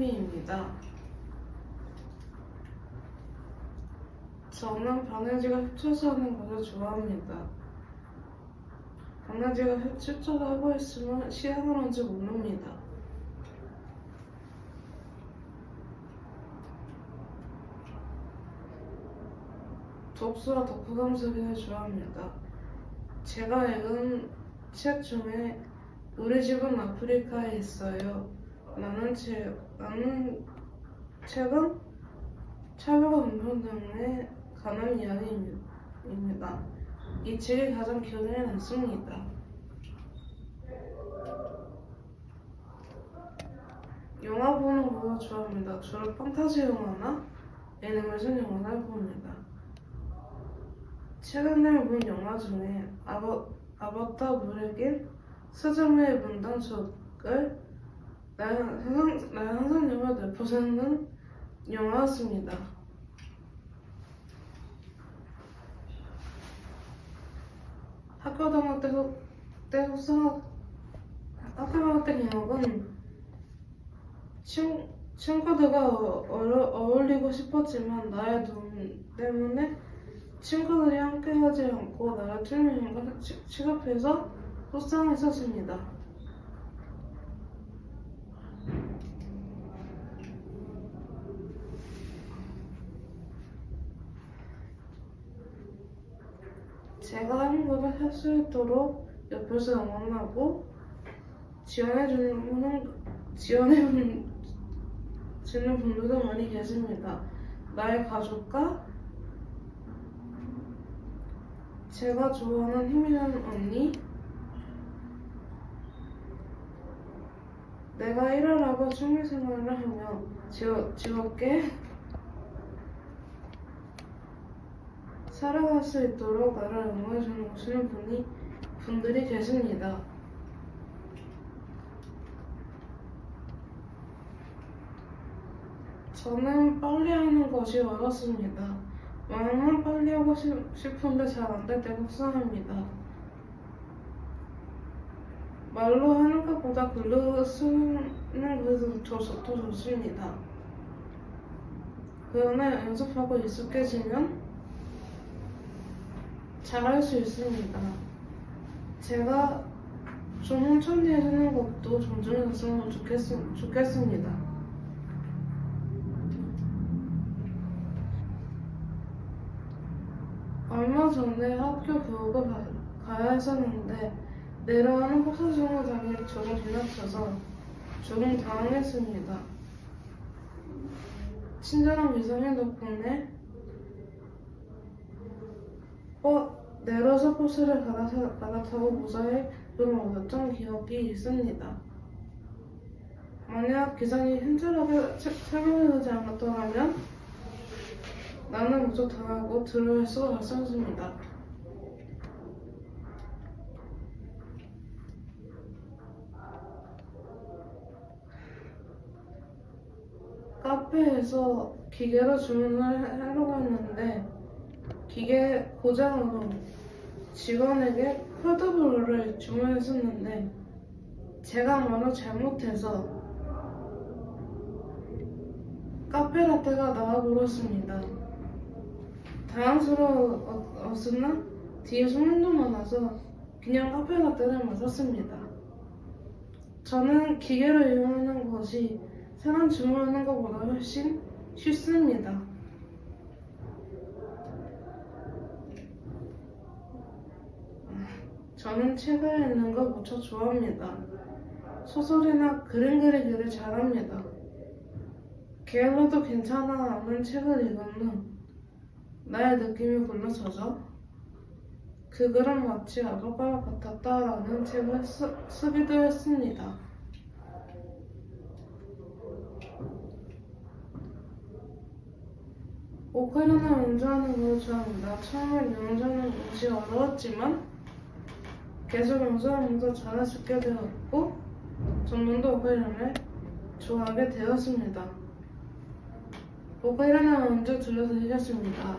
최한비입니다. 저는 바느지가 흩쳐서 하는 것을 좋아합니다. 바느지가 흩쳐서 하고 있으면 시간을 언제 모릅니다. 독서와 독후감 쓰기를 좋아합니다. 제가 읽은 책 중에 우리 집은 아프리카에 있어요. 나는 책, 나는 책은 차별과 운동 때문에 관한 이야기입니다. 이 책이 가장 기억에 남습니다. 영화 보는 거 좋아합니다. 주로 판타지 영화나 애니메이션 영화를 봅니다. 최근에 본 영화 중에 아바, 아바타 길, 스즈메의 문단속을 나의 항상, 나의 항상 영화 내포생는 영화였습니다. 학교 다닐 때, 속- 때 속상, 학교 다닐 때 기억은 친, 친구들과 어, 어려, 어울리고 싶었지만 나의 눈 때문에 친구들이 함께 하지 않고 나를 취- 취급해서 속상했었습니다. 제가 하는 것을 할수 있도록 옆에서 응원하고 지원해주는 지원해주는 분들도 많이 계십니다. 나의 가족과 제가 좋아하는 힘있는 언니 내가 일을 하고 취미생활을 하며 즐- 즐겁게 살아갈 수 있도록 나를 응원해주는 오시는 분이 분들이 계십니다. 저는 빨리 하는 것이 어렵습니다. 마음은 빨리 하고 싶, 싶은데 잘 안 될 때 속상합니다. 말로 하는 것보다 글로 쓰는 것이 더, 좋- 더 좋습니다. 그러나 연습하고 익숙해지면 잘할 수 있습니다. 제가 좀 천천히 해주는 것도 존중해줬으면 좋겠, 좋겠습니다. 얼마 전에 학교 교육을 가, 가야 했었는데 내려가는 버스 정거장에 조금 지나쳐서 조금 당황했습니다. 친절한 미성인 덕분에 어, 내려서 버스를 갈아타, 갈아타고 무사히 돈을 얻었던 기억이 있습니다. 만약 친절하게 체- 설명해주지 않았더라면 나는 무조 당하고 들어올 수가 없었습니다. 카페에서 기계로 주문을 하려고 했는데 기계 고장으로 직원에게 콜드브루를 주문했었는데 제가 말을 잘못해서 카페라떼가 나와버렸습니다. 당황스러웠으나 뒤에 소문도 많아서 그냥 카페라떼를 마셨습니다. 저는 기계를 이용하는 것이 사람 주문하는 것보다 훨씬 쉽습니다. 저는 책을 읽는 걸 무척 좋아합니다. 소설이나 그림 그리기를 잘합니다. 게을러도 괜찮아 하는 책을 후 나의 느낌이 굴러서서 그 글은 마치 아바바와 같았다라는 책을 쓰, 쓰기도 했습니다. 오카리나 운전하는 걸 좋아합니다. 처음엔 운전은 무지 어려웠지만 계속 잘할 수 있게 되었고 점점 오카리나를 좋아하게 되었습니다. 오카리나 먼저 들려드리겠습니다.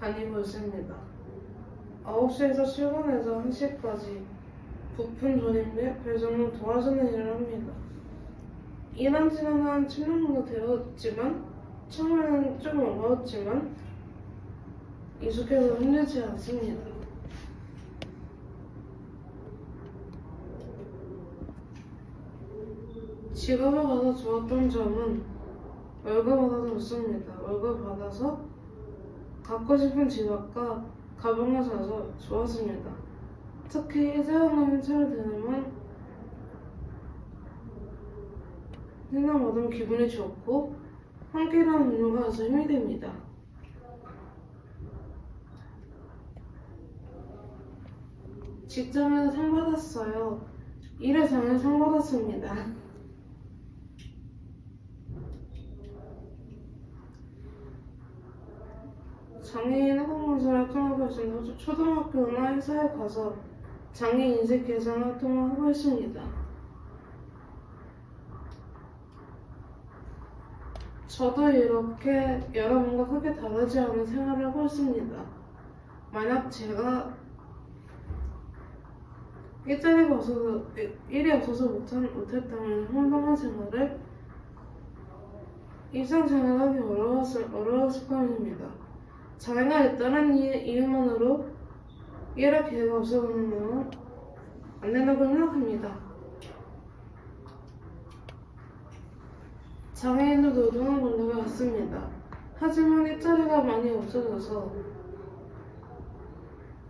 다니고 있습니다. 9시에서 출근해서 1시까지 부품 조립 및 배송을 도와주는 일을 합니다. 일한 지는 한 7년 정도 되었지만 처음에는 좀 어려웠지만 익숙해서 힘들지 않습니다. 직업을 가서 좋았던 점은 월급 받아서 좋습니다. 월급 받아서 갖고 싶은 지갑과 가방을 사서 좋았습니다. 특히 세워놓은 차를 대놓으면 생각 받으면 기분이 좋고 함께라는 음료가 아주 힘이 됩니다. 직장에서 상 받았어요. 장에 상 받았습니다. 장애인 학원건설 활동하고 있습니다. 초등학교나 회사에 가서 장애인 인식 개선 활동을 하고 있습니다. 저도 이렇게 여러분과 크게 다르지 않은 생활을 하고 있습니다. 만약 제가 일자리가 없어서, 일이 없어서 못한, 못했다면 혼동한 생활을 일상생활 하기 어려웠을, 어려웠을 것입니다. 있다는 이- 이유만으로 일할 기회가 없어서는 안 된다고 생각합니다. 장애인도 노동한 권리가 있습니다. 하지만 일자리가 많이 없어져서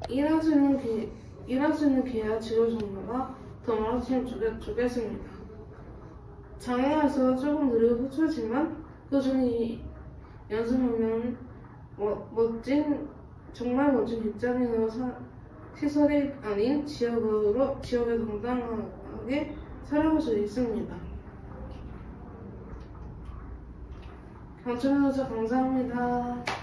일할 수 있는 기, 일할 수 있는 기회와 지원 정보가 더 많아졌으면 좋겠, 좋겠습니다. 장애가 있어서 조금 느리고 서툴지만 꾸준히 연습하면 뭐, 멋진 정말 멋진 직장인으로 사, 시설이 아닌 지역으로 지역에 당당하게 살아볼 수 있습니다. 경청해주셔서 감사합니다.